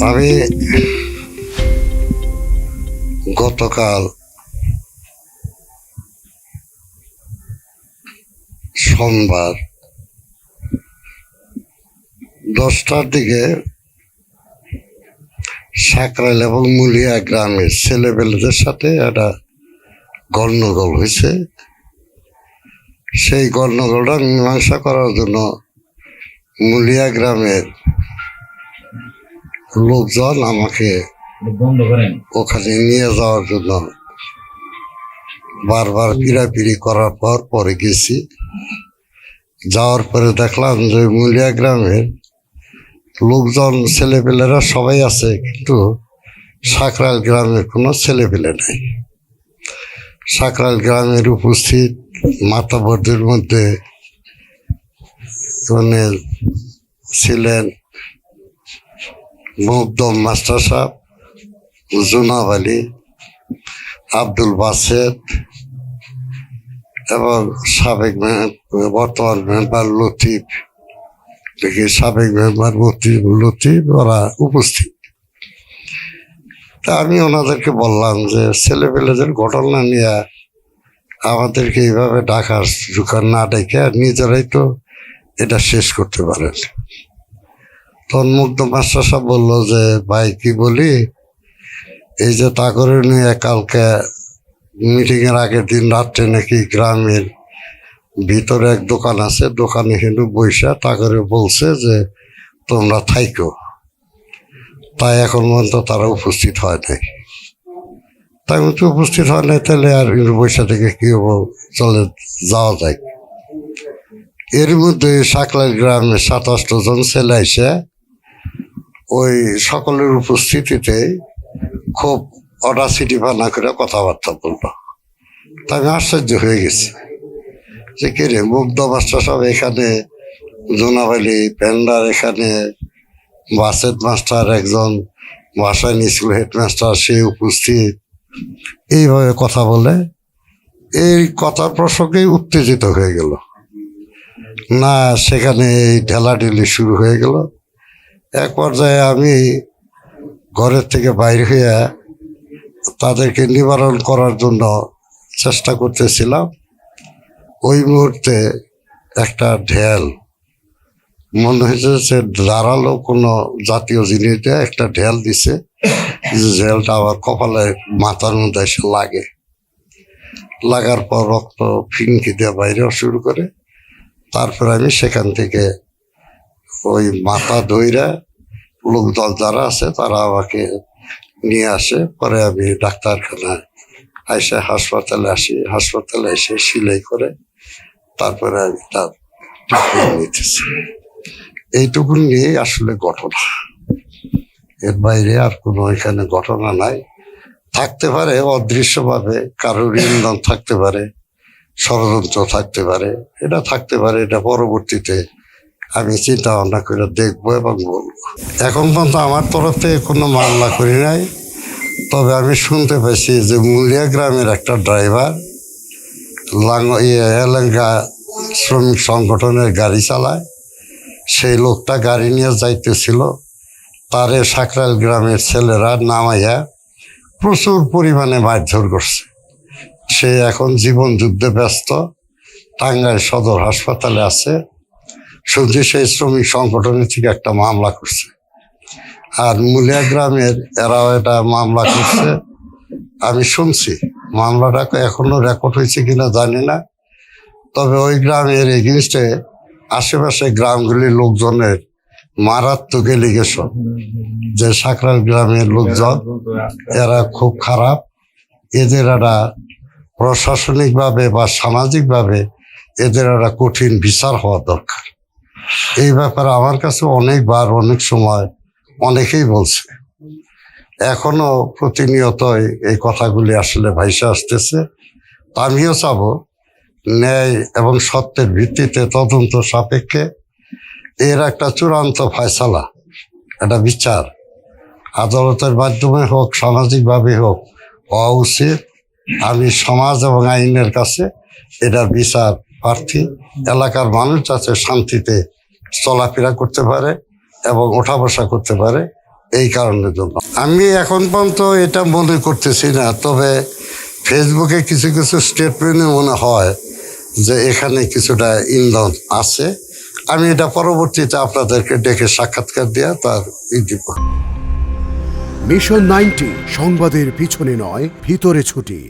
আমি গতকাল সোমবার দশটার দিকে সাকরাইল এবং মুলিয়া গ্রামের ছেলেপেলেদের সাথে একটা গণ্ডগোল হয়েছে। সেই গণ্ডগোলটা মীমাংসা করার জন্য মুলিয়া গ্রামের লোকজন আমাকে ওখানে নিয়ে যাওয়ার জন্য বারবার পিড়াপিড়ি করার পর পরে গেছি। যাওয়ার পরে দেখলাম যে মুলিয়া গ্রামের লোকজন, ছেলেপেলেরা সবাই আছে, কিন্তু সাকরাল গ্রামের কোনো ছেলেপেলে নেই। সাকরাল গ্রামের উপস্থিত মাতাবরদের মধ্যে মানে ছিলেন মুগ্ধম মাস্টার সাহেব জুনাব আলী, আব্দুল বাসেদ এবং সাবেক বর্তমান মেম্বার লতিফ। দেখি সাবেক মেম্বার লতিফ লতিফ, ওরা উপস্থিত। তা আমি ওনাদেরকে বললাম যে, ছেলেপেলেদের ঘটনা নিয়ে আমাদেরকে এইভাবে ডাকার দোকান না ডেকে নিজেরাই তো এটা শেষ করতে পারেন। তখন মুগ্ধ মাস্টার সাহেব বলল যে, ভাই, কি বলি? এই যে তাগরে নিয়ে কালকে মিটিং এর আগের দিন রাত্রে নাকি গ্রামের ভিতরে এক দোকান আছে, দোকানে কিন্তু বৈশা তাগরে বলছে যে, তোমরা থাইকো। তাই এখন পর্যন্ত তারা উপস্থিত হয় নাই। তাই তো উপস্থিত হয় নাই, তাহলে আর কিন্তু বৈশা থেকে কি হব? চলে যাওয়া যায় এর মধ্যে সাকলাই গ্রামে সাতাশটা জন ছেলে এসে ওই সকলের উপস্থিতিতে খুব অডাসিটি বানা করে কথাবার্তা বলল। তা আমি আশ্চর্য হয়ে গেছি যে কে রে, মুগ্ধ মাস্টার সব এখানে, জোনাবালি পেন্ডার এখানে বাসেট মাস্টার একজন বাসাইন স্কুল হেডমাস্টার সে উপস্থিত। এইভাবে কথা বলে এই কথার প্রসঙ্গেই উত্তেজিত হয়ে গেল। না, সেখানে এই ঢেলাঢেলি শুরু হয়ে গেল। এক পর্যায়ে আমি ঘরের থেকে বাইরে হয়ে তাদেরকে নিবারণ করার জন্য চেষ্টা করতেছিলাম। ওই মুহূর্তে একটা ঢেল, মনে হয়েছে যে দাঁড়াল কোনো জাতীয় জিনিস দিয়ে একটা ঢেল দিছে। ঢেলটা আবার কপালে, মাথার মধ্যে এসে লাগে। লাগার পর রক্ত ফিনকি দিয়ে বাইরেও শুরু করে। তারপর আমি সেখান থেকে ওই মাথা ধইরা লোকদল যারা আছে, তারা আমাকে নিয়ে আসে। পরে আমি ডাক্তারখানায় এসে হাসপাতালে আসি। হাসপাতালে এসে সিলাই করে তারপরে আমি তার নিতেছি। এইটুকু নিয়েই আসলে ঘটনা। এর বাইরে আর কোনো এখানে ঘটনা নাই। থাকতে পারে, অদৃশ্যভাবে কারোর ইন্ধন থাকতে পারে, ষড়যন্ত্র থাকতে পারে, এটা থাকতে পারে, এটা পরবর্তীতে আমি চিন্তা ভাবনা করে দেখব এবং বলব। এখন পর্যন্ত আমার তরফ থেকে কোনো মামলা করি নাই। তবে আমি শুনতে পেয়েছি যে মুলিয়া গ্রামের একটা ড্রাইভার লাং ইয়ে এলেঙ্গা শ্রমিক সংগঠনের গাড়ি চালায়। সেই লোকটা গাড়ি নিয়ে যাইতেছিল। তারে সাকরাইল গ্রামের ছেলেরা নামাইয়া প্রচুর পরিমাণে মারধর করছে। সে এখন জীবন যুদ্ধে ব্যস্ত। টাঙ্গাইল সদর হাসপাতালে আছে। শুনছি সেই শ্রমিক সংগঠনের থেকে একটা মামলা করছে। আর মুলিয়া গ্রামের এরাও এটা মামলা করছে। আমি শুনছি, মামলাটা এখনও রেকর্ড হয়েছে কিনা জানি না। তবে ওই গ্রামের এগেনস্টে আশেপাশে গ্রামগুলির লোকজনের মারাত্মক এলিগেশন যে সাকরাল গ্রামের লোকজন, এরা খুব খারাপ। এদের একটা প্রশাসনিকভাবে বা সামাজিকভাবে এদের একটা কঠিন বিচার হওয়া দরকার। এই ব্যাপারে আমার কাছে অনেকবার, অনেক সময় অনেকেই বলছে। এখনও প্রতিনিয়তই এই কথাগুলি আসলে ভাইসে আসতেছে। আমিও চাব ন্যায় এবং সত্যের ভিত্তিতে তদন্ত সাপেক্ষে এর একটা চূড়ান্ত ফয়সালা, একটা বিচার আদালতের মাধ্যমে হোক, সামাজিকভাবে হোক, হওয়া উচিত। আমি সমাজ এবং আইনের কাছে এটার বিচার প্রার্থী। এলাকার মানুষ যাতে শান্তিতে চলাফেরা করতে পারে এবং ওঠা বসা করতে পারে, এই কারণের জন্য। আমি এখন পর্যন্ত এটা মনে করতেছি না, তবে ফেসবুকে কিছু কিছু স্টেটমেন্টে মনে হয় যে এখানে কিছুটা ইন্ধন আছে। আমি এটা পরবর্তীতে আপনাদেরকে ডেকে সাক্ষাৎকার দেওয়া তার ই দিব। মিশন নাইনটি সংবাদের পিছনে নয়, ভিতরে ছুটি।